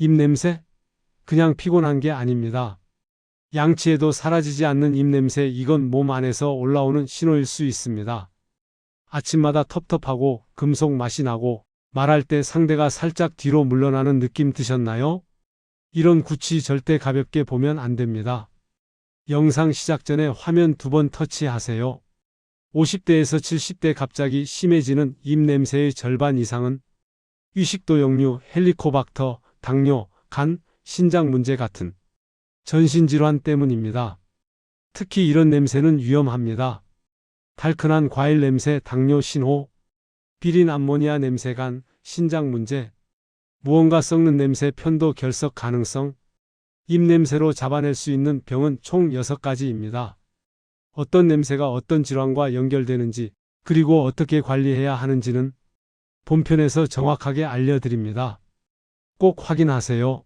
입냄새? 그냥 피곤한 게 아닙니다. 양치해도 사라지지 않는 입냄새, 이건 몸 안에서 올라오는 신호일 수 있습니다. 아침마다 텁텁하고 금속 맛이 나고 말할 때 상대가 살짝 뒤로 물러나는 느낌 드셨나요? 이런 구취 절대 가볍게 보면 안 됩니다. 영상 시작 전에 화면 두 번 터치하세요. 50대에서 70대 갑자기 심해지는 입냄새의 절반 이상은 위식도 역류, 헬리코박터, 당뇨, 간, 신장 문제 같은 전신질환 때문입니다. 특히 이런 냄새는 위험합니다. 달큰한 과일 냄새, 당뇨 신호, 비린 암모니아 냄새, 간, 신장 문제, 무언가 썩는 냄새, 편도 결석 가능성, 입냄새로 잡아낼 수 있는 병은 총 6가지입니다. 어떤 냄새가 어떤 질환과 연결되는지, 그리고 어떻게 관리해야 하는지는 본편에서 정확하게 알려드립니다. 꼭 확인하세요.